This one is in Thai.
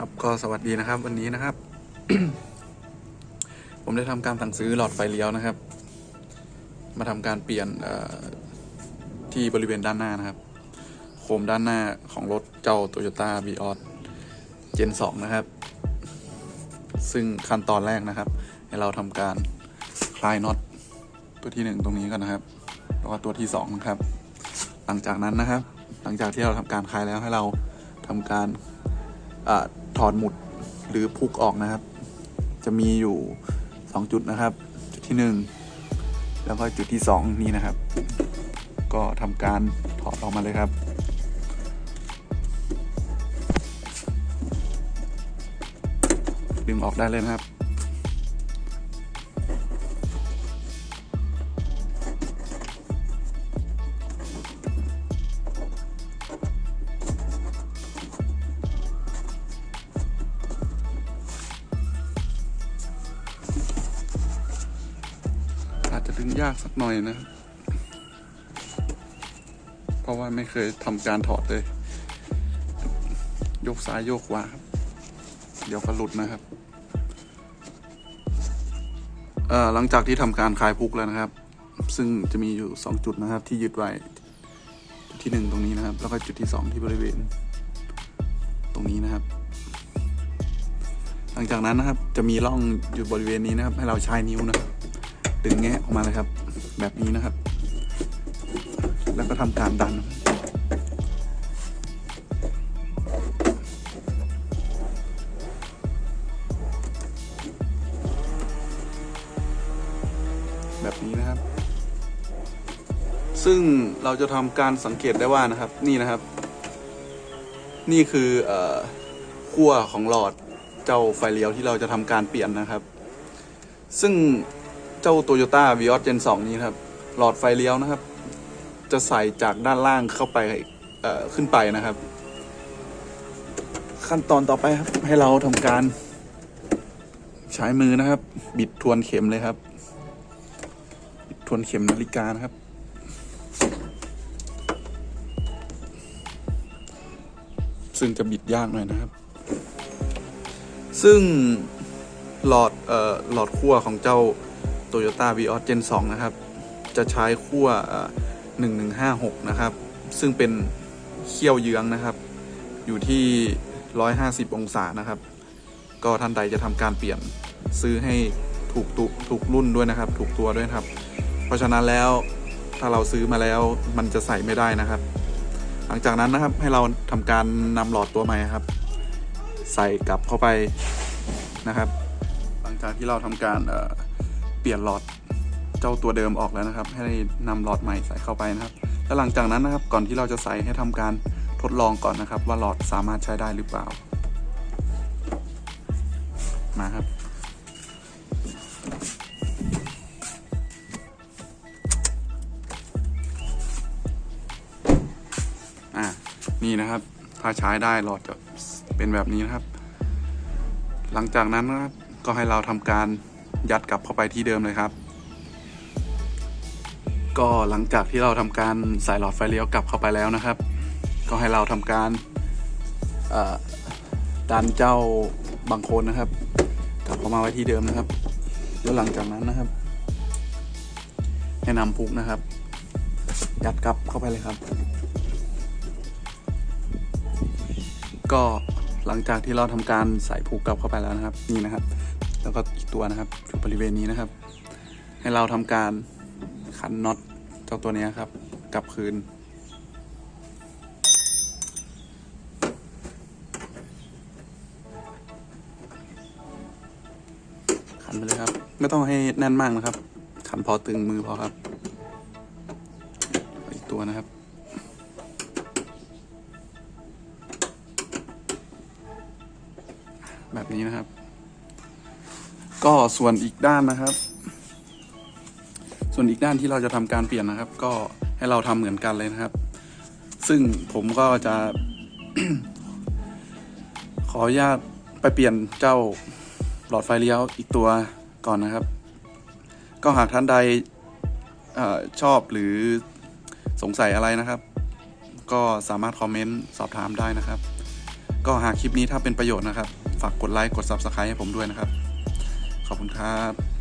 ครับก็สวัสดีนะครับวันนี้นะครับ ผมได้ทำการสั่งซื้อหลอดไฟเลี้ยวนะครับ มาทำการเปลี่ยนที่บริเวณด้านหน้านะครับ โคมด้านหน้าของรถเจ้า Toyota v ีออ Gen 2นะครับ ซึ่งขั้นตอนแรกนะครับ ให้เราทำการคลายน็อตตัวที่หนึ่งตรงนี้ก่อนนะครับแล้วก็ตัวที่สองนะครับ หลังจากนั้นนะครับ หลังจากที่เราทำการคลายแล้วให้เราทำการ ถอดหมุดหรือพุกออกนะครับ จะมีอยู่ 2 จุดนะครับ จุดที่ 1 แล้วก็จุดที่ 2 นี้นะครับ ก็ทำการถอดออกมาเลยครับดึงออกได้เลยนะครับ ดึงยากสักหน่อยนะ เพราะว่าไม่เคยทำการถอดเลย ยกซ้ายโยกขวาเดี๋ยวก็หลุดนะครับเอ่อหลังจากที่ทำการคลายพุกแล้วนะครับ ซึ่งจะมีอยู่ 2 จุดนะครับ ที่ยึดไว้จุดที่ 1 ตรงนี้นะครับ แล้วก็จุดที่ 2 ที่บริเวณ ตรงนี้นะครับ หลังจากนั้นนะครับจะมีร่องอยู่บริเวณนี้นะครับ ให้เราใช้นิ้วนะครับ ดึงแงะออกมาเลยครับ แบบนี้นะครับ แล้วก็ทำการดัน แบบนี้นะครับ ซึ่งเราจะทำการสังเกตได้ว่านะครับ นี่นะครับ นี่คืออขั้วของหลอดเจ้าไฟเลี้ยวที่เราจะทำการเปลี่ยนนะครับ ซึ่ง จ้า Toyota v ีออ Gen 2 นี้นะครับ หลอดไฟเลี้ยวนะครับ จะใส่จากด้านล่างเข้าไปขึ้นไปนะครับ ขั้นตอนต่อไปครับ ให้เราทำการ ใช้มือนะครับ บิดทวนเข็มเลยครับ บิดทวนเข็มนาฬิกานะครับ ซึ่งจะบิดยากหน่อยนะครับ ซึ่งหลอดเอ่อหลอดขั้วของเจ้า Toyota v ีออ Gen 2 นะครับ จะใช้ขั้วเอ่อ1156 นะครับ ซึ่งเป็นเขี้ยวเยื้องนะครับ อยู่ที่ 150 องศานะครับ ก็ท่านใดจะทำการเปลี่ยนซื้อให้ถูกตุถูกรุ่นด้วยนะครับ ถูกตัวด้วยครับ เพราะฉะนั้นแล้วถ้าเราซื้อมาแล้วมันจะใส่ไม่ได้นะครับ หลังจากนั้นนะครับให้เราทำการนำหลอดตัวใหม่ครับ ใส่กลับเข้าไปนะครับ หลังจากที่เราทำการเอ่อ ปลี่ยนหลอดเจ้าตัวเดิมออกแล้วนะครับ ให้นำหลอดใหม่ใส่เข้าไปนะครับ แล้วหลังจากนั้นนะครับ ก่อนที่เราจะใส่ให้ทำการทดลองก่อนนะครับ ว่าหลอดสามารถใช้ได้หรือเปล่า มาครับ อ่านี่นะครับ ถ้าใช้ได้หลอดจะเป็นแบบนี้นะครับ หลังจากนั้นนะครับก็ให้เราทำการ ยัดกลับเข้าไปที่เดิมเลยครับ ก็หลังจากที่เราทำการใส่หลอดไฟเลี้ยวกลับเข้าไปแล้วนะครับ ก็ให้เราทำการดันเจ้าบางโคนนะครับ กลับเข้ามาไว้ที่เดิมนะครับ แล้วหลังจากนั้นนะครับ ให้นำพุกนะครับ ยัดกลับเข้าไปเลยครับ ก็หลังจากที่เราทำการใส่ผูกกลับเข้าไปแล้วนะครับ นี่นะครับ แล้วก็อีกตัวนะครับอยู่บริเวณนี้นะครับ ให้เราทำการขันน็อตเจ้าตัวนี้ครับกลับคืน ขันไปเลยครับ ไม่ต้องให้แน่นมากนะครับ ขันพอตึงมือพอครับ อีกตัวนะครับแบบนี้นะครับ ก็ส่วนอีกด้านนะครับ ส่วนอีกด้านที่เราจะทำการเปลี่ยนนะครับ ก็ให้เราทำเหมือนกันเลยนะครับ ซึ่งผมก็จะ ขออนุญาตไปเปลี่ยนเจ้าหลอดไฟเลี้ยวอีกตัวก่อนนะครับ ก็หากท่านใดอชอบหรือสงสัยอะไรนะครับ ก็สามารถคอมเมนต์สอบถามได้นะครับ ก็หากคลิปนี้ถ้าเป็นประโยชน์นะครับ ฝากกดไลค์กด Subscribe ให้ผมด้วยนะครับ ขอบคุณครับ